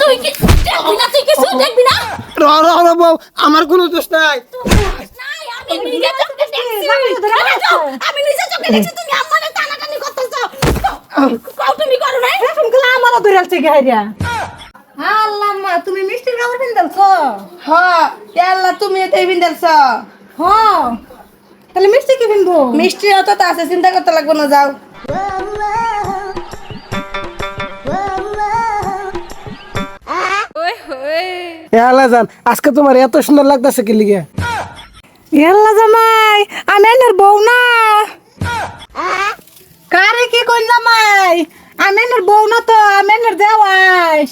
তুই কি দেখবি না? তুই কিছু দেখবি না? র র র বউ আমার কোনো দোষ নাই। নাই আমি নিজে চোখে দেখছি। আমি নিজে চোখে দেখছি তুমি আমারে টানাটানি করতেছো। কও তুমি করো নাই? এখনগুলা আমারও ধরেছে গাইরা আল্লাহ মা তুমি মিষ্টির পিন্দালছ হ্যাঁ তুমি এটাই তাহলে মিষ্টি কি পিনবো? মিষ্টি অত তো আছে চিন্তা করতে লাগবো না যাও। এ আজকে তোমার এত সুন্দর লাগতেছে কি লিগে? ইয়াল্লা জামাই আমি এনের বউ না। কারে কি কইল জামাই? আমি এনের বউ না তো আমি এনের দেওয়াস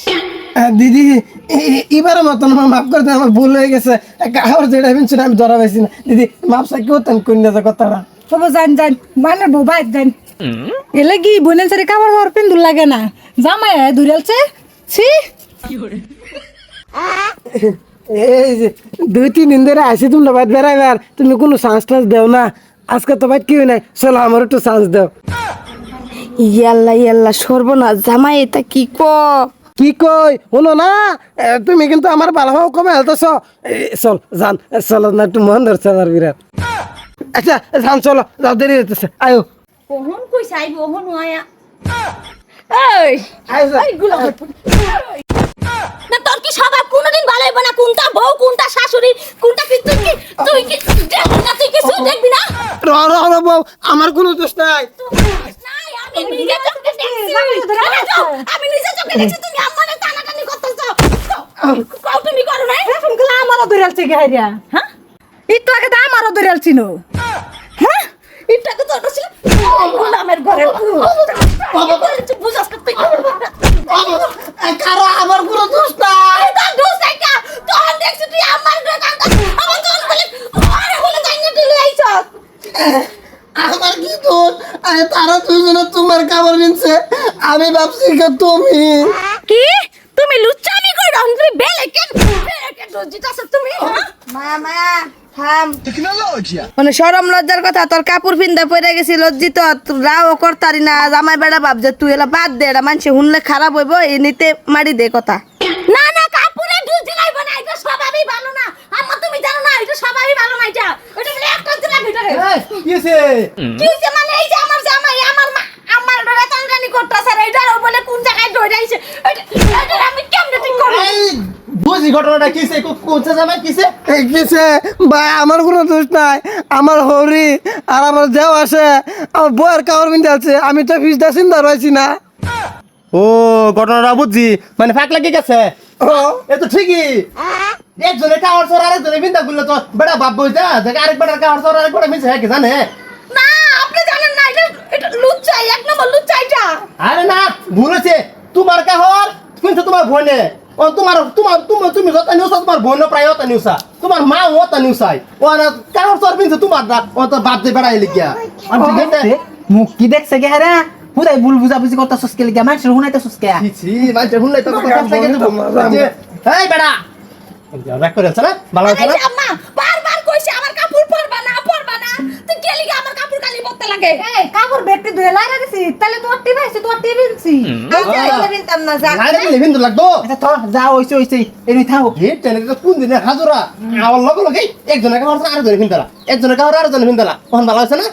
আহ, দিদি এ- এ- মতন আমার মাফ করে দেন আমার ভুল হয়ে গেছে। আমার যেটা ভেবেছিল আমি ধরা পাইছি না। দিদি মাপ সাকি হতেন কন্যা যে কথাটা। তবে জান জান মানে বউ বাইর জান এলে কি বোনের সারি কাপড় ফাপড় পিন্দুর লাগে না? জামাই ধরেলছে ছি। এই যে দুই তিন দিন ধরে আসি তুমি বাইর বেড়াইবার তুমি কোনো চান্স টান্স দেও না। আজকে তো বাইর কেউ নাই? চলো আমার একটু চান্স দাও। ইয়াল্লা ইয়াল্লা সর্বনাশ। জামাই এটা কি ক? কি কই? হলো না তুমি কিন্তু আমার ভালো ভালো কমে হেলতেছ চল যান চলো না একটু মন ধরছে আমার বিরাট। আচ্ছা যান চলো যাও দেরি হইতেছে। আয়ো। কখন কই চাইব ওহন আয়া। এই আয়ো। স্বভাব কোনোদিন ভালো হইব না। কোনটা বউ কোনটা শাশুড়ি কোনটা কি তুই কি তুই কি দেখবি না তুই কিছু দেখবি না? র র র বউ আমার কোনো দোষ নাই। নাই আমি নিজে চোখে দেখছি। আমি যাও, আমি নিজে চোখে দেখছি তুমি আমারে টানাটানি করতেছো। কও তুমি করো নাই? এখনগুলা আমারও ধরেলছে গাইরা হ্যাঁ? একটু আগে তো আমারও ধরেলছিল হ্যাঁ? এটাকে তো ছিল গোলামের ঘরে বুঝাস না তুই কারও আমার কোনো দোষ নাই তোর দোষ নাই কা তখন দেখছি তুই আমার দোকান আমার তখন বলে আরে বলে যাই না তুই আইছস আমার কি দোষ আরে তারা দুজনে তোমার কাপড় কিনছে আমি ভাবছি তুমি। কি? তুমি লুচ্চামি কই রং তুমি বেলে কেন? বেলে কেন জিতাছ তুমি হ্যাঁ? মায়া থাম। মানে সরম লজ্জার কথা তোর কাপড় পিন্দা পড়ে গেছি লজ্জিত রাও করতারি না জামাই বেড়া ভাব যে তুই এলা বাদ দে এটা মানুষে শুনলে খারাপ হইব এই নিতে মারি দে কথা। না না দিলাইব না এটা স্বভাবই ভালো না। আম্মা তুমি জানো না এটা স্বভাবই ভালো না এটা। এটা বলে একটা ভিতরে। কি হইছে? মানে এই যে আমার জামাই আমার মা আমার ডরে টানটানি করতেছে আর এইটার ও বলে কোন জায়গায় দৌড়াইছে এটা এটা আমি কেমনে ঠিক করব বুঝি ঘটনাটা কিসে কোচে জামাই কিসে কিসে ভাই? আমার কোনো দোষ নাই। আমার হরি আর আমার দেও আছে আমার বউয়ের কাপড় কিনতে আছে। আমি তো ফিসটা চিন্তা রয়েছি না। ও ঘটনাটা বুঝছি। মানে ফাঁক লাগে গেছে? এ তো ঠিকই। একজনে কাওয়ার সর আরেকজনে বিন্দা গুলো তো বেটা বাপ বই যা। আরেক বেটার কাওয়ার সর আরেক বেটা মিশে কি জানে? না আপনি জানেন না এটা এটা লুচ্চাই এক নম্বর লুচ্চাইটা। আরে না ভুল হয়েছে। তোমার কাহর কিন্তু তোমার বোনে। ও তোমার তোমার তুমি তুমি যত নিউসা তোমার বোন প্রায় অত নিউসা তোমার মা অত নিউসাই ও না কাহর সর বিনছে তোমার দা ও তো বাপ দিয়ে বেড়াই লিখিয়া আমি আছে মুখ কি দেখছে গে হারা হুদাই ভুল বুঝাবুঝি করতে সস্কে লিগা মানুষের হুনাইতে সস্কে ছি তো কথা এই বেড়া রাগ করে না? ভালো না? আম্মা বারবার কইছে আমার কাপড় পরবা না পরবা না। তুই কে লিগে আমার কাপড় খালি পরতে লাগে? এই কাপড় বেটে ধুয়ে লাগা দিছি তাহলে তোর টিপ আছে তোর টিপ আনছি। বিনতাম না যা। আরে লিভিন তো লাগতো আচ্ছা তো যা হইছে হইছে এনে থাও হে টেনে তো কোন দিনে হাজুরা? আমার লগে লগে একজনের কাছে আরেকজনে ফিনতালা একজনের কাছে আরেকজনে ফিনতালা তখন ভালো আছে না?